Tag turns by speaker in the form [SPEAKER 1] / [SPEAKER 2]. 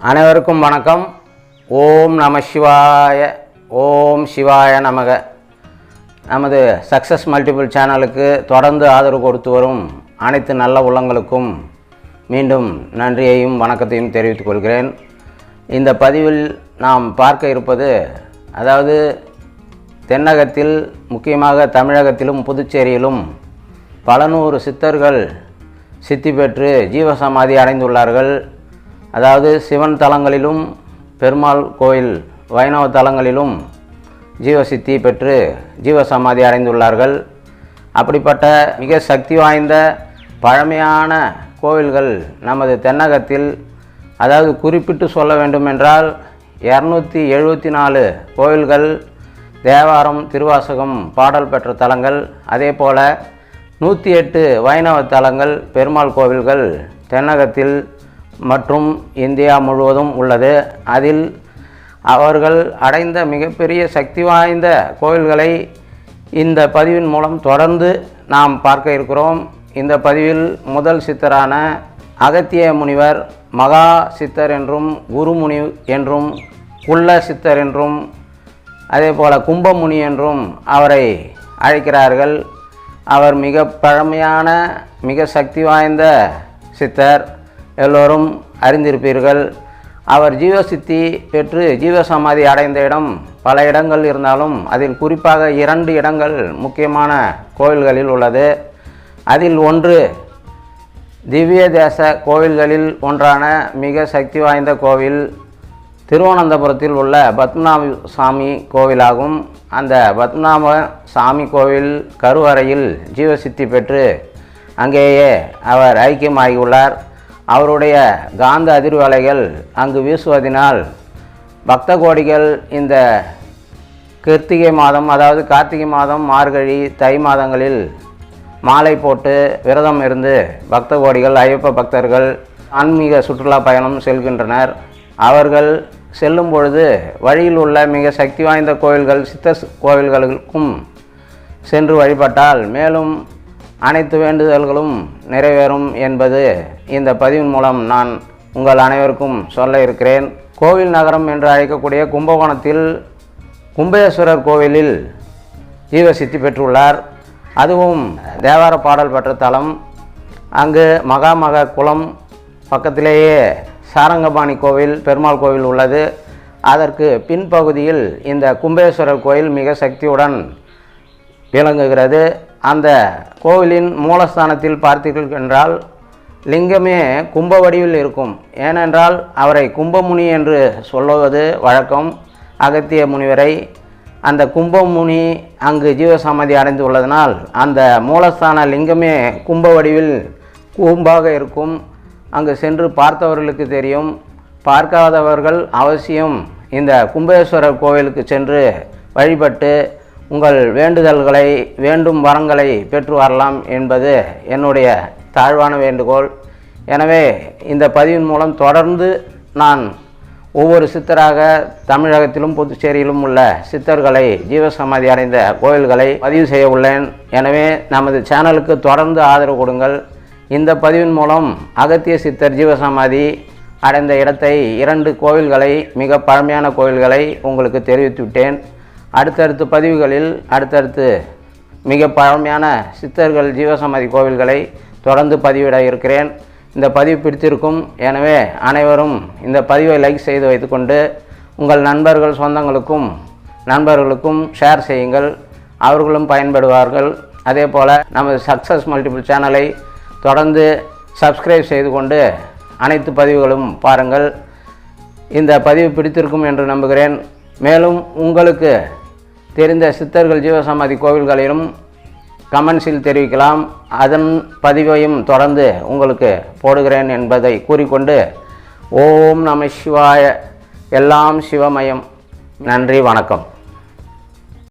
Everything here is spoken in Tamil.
[SPEAKER 1] அனைவருக்கும் வணக்கம். ஓம் நம சிவாய ஓம் சிவாய நமக. நமது சக்ஸஸ் மல்டிபிள் சேனலுக்கு தொடர்ந்து ஆதரவு கொடுத்து வரும் அனைத்து நல்ல உள்ளங்களுக்கும் மீண்டும் நன்றியையும் வணக்கத்தையும் தெரிவித்துக் கொள்கிறேன். இந்த பதிவில் நாம் பார்க்க இருப்பது அதாவது தென்னகத்தில் முக்கியமாக தமிழகத்திலும் புதுச்சேரியிலும் பல நூறு சித்தர்கள் சித்தி பெற்று ஜீவசமாதி அடைந்துள்ளார்கள். அதாவது சிவன் தலங்களிலும் பெருமாள் கோயில் வைணவ தலங்களிலும் ஜீவசித்தி பெற்று ஜீவசமாதி அடைந்துள்ளார்கள். அப்படிப்பட்ட மிக சக்தி வாய்ந்த பழமையான கோவில்கள் நமது தென்னகத்தில் அதாவது குறிப்பிட்டு சொல்ல வேண்டுமென்றால் இரநூத்தி எழுபத்தி நாலு கோவில்கள் தேவாரம் திருவாசகம் பாடல் பெற்ற தலங்கள் அதே போல் நூற்றி எட்டு வைணவ தலங்கள் பெருமாள் கோவில்கள் தென்னகத்தில் மற்றும் இந்தியா முழுவதும் உள்ளது. அதில் அவர்கள் அடைந்த மிகப்பெரிய சக்தி வாய்ந்த கோயில்களை இந்த பதிவின் மூலம் தொடர்ந்து நாம் பார்க்க இருக்கிறோம். இந்த பதிவில் முதல் சித்தரான அகத்திய முனிவர் மகா சித்தர் என்றும் குருமுனி என்றும் குள்ள சித்தர் என்றும் அதே போல் கும்பமுனி என்றும் அவரை அழைக்கிறார்கள். அவர் மிக பழமையான மிக சக்தி வாய்ந்த சித்தர். எல்லோரும் அறிந்திருப்பீர்கள். அவர் ஜீவசித்தி பெற்று ஜீவசமாதி அடைந்த இடம் பல இடங்கள் இருந்தாலும் அதில் குறிப்பாக இரண்டு இடங்கள் முக்கியமான கோவில்களில் உள்ளது. அதில் ஒன்று திவ்ய தேச கோவில்களில் ஒன்றான மிக சக்தி வாய்ந்த கோவில் திருவனந்தபுரத்தில் உள்ள பத்மநாப சாமி கோவிலாகும். அந்த பத்மநாப சாமி கோவில் கருவறையில் ஜீவசித்தி பெற்று அங்கேயே அவர் ஐக்கியமாகியுள்ளார். அவருடைய காந்த அதிர்வலைகள் அங்கு வீசுவதினால் பக்த கோடிகள் இந்த கிருத்திகை மாதம் அதாவது கார்த்திகை மாதம் மார்கழி தை மாதங்களில் மாலை போட்டு விரதம் இருந்து பக்த கோடிகள் ஐயப்ப பக்தர்கள் ஆன்மீக சுற்றுலா பயணம் செல்கின்றனர். அவர்கள் செல்லும் பொழுது வழியில் உள்ள மிக சக்தி வாய்ந்த கோவில்கள் சித்த கோவில்களுக்கும் சென்று வழிபட்டால் மேலும் அனைத்து வேண்டுதல்களும் நிறைவேறும் என்பது இந்த பதிவின் மூலம் நான் உங்கள் அனைவருக்கும் சொல்ல இருக்கிறேன். கோவில் நகரம் என்று அழைக்கக்கூடிய கும்பகோணத்தில் கும்பேஸ்வரர் கோவிலில் ஜீவசித்தி பெற்றுள்ளார். அதுவும் தேவார பாடல் பெற்ற தலம். அங்கு மகாமக குளம் பக்கத்திலேயே சாரங்கபாணி கோவில் பெருமாள் கோவில் உள்ளது. அதற்கு பின்பகுதியில் இந்த கும்பேஸ்வரர் கோயில் மிக சக்தியுடன் விளங்குகிறது. அந்த கோவிலின் மூலஸ்தானத்தில் பார்த்தீர்கள் என்றால் லிங்கமே கும்ப வடிவில் இருக்கும். ஏனென்றால் அவரை கும்பமுனி என்று சொல்லுவது வழக்கம். அகத்திய முனிவரை அந்த கும்பமுனி அங்கு ஜீவசமாதி அடைந்து உள்ளதனால் அந்த மூலஸ்தான லிங்கமே கும்ப வடிவில் கூம்பாக இருக்கும். அங்கு சென்று பார்த்தவர்களுக்கு தெரியும். பார்க்காதவர்கள் அவசியம் இந்த கும்பேஸ்வரர் கோவிலுக்கு சென்று வழிபட்டு உங்கள் வேண்டுதல்களை வேண்டும் வரங்களை பெற்று வரலாம் என்பது என்னுடைய தாழ்வான வேண்டுகோள். எனவே இந்த பதிவின் மூலம் தொடர்ந்து நான் ஒவ்வொரு சித்தராக தமிழகத்திலும் புதுச்சேரியிலும் உள்ள சித்தர்களை ஜீவசமாதி அடைந்த கோயில்களை பதிவு செய்ய உள்ளேன். எனவே நமது சேனலுக்கு தொடர்ந்து ஆதரவு கொடுங்கள். இந்த பதிவின் மூலம் அகத்திய சித்தர் ஜீவசமாதி அடைந்த இடத்தை இரண்டு கோவில்களை மிக பழமையான கோவில்களை உங்களுக்கு தெரிவித்து விட்டேன். அடுத்தடுத்த பதிவுகளில் அடுத்தடுத்து மிக பழமையான சித்தர்கள் ஜீவசமாதி கோவில்களை தொடர்ந்து பதிவிட இருக்கிறேன். இந்த பதிவு பிடித்திருக்கும். எனவே அனைவரும் இந்த பதிவை லைக் செய்து வைத்துக்கொண்டு உங்கள் நண்பர்கள் சொந்தங்களுக்கும் நண்பர்களுக்கும் ஷேர் செய்யுங்கள். அவர்களும் பயன்படுவார்கள். அதே போல் நமது சக்ஸஸ் மல்டிபிள் சேனலை தொடர்ந்து சப்ஸ்கிரைப் செய்து கொண்டு அனைத்து பதிவுகளும் பாருங்கள். இந்த பதிவு பிடித்திருக்கும் என்று நம்புகிறேன். மேலும் உங்களுக்கு தெரிந்த சித்தர்கள் ஜீவசமாதி கோவில்களிலும் கமெண்ட்ஸில் தெரிவிக்கலாம். அதன் பதிவையும் தொடர்ந்து உங்களுக்கு போடுகிறேன் என்பதை கூறிக்கொண்டு ஓம் நம சிவாய. எல்லாம் சிவமயம். நன்றி வணக்கம்.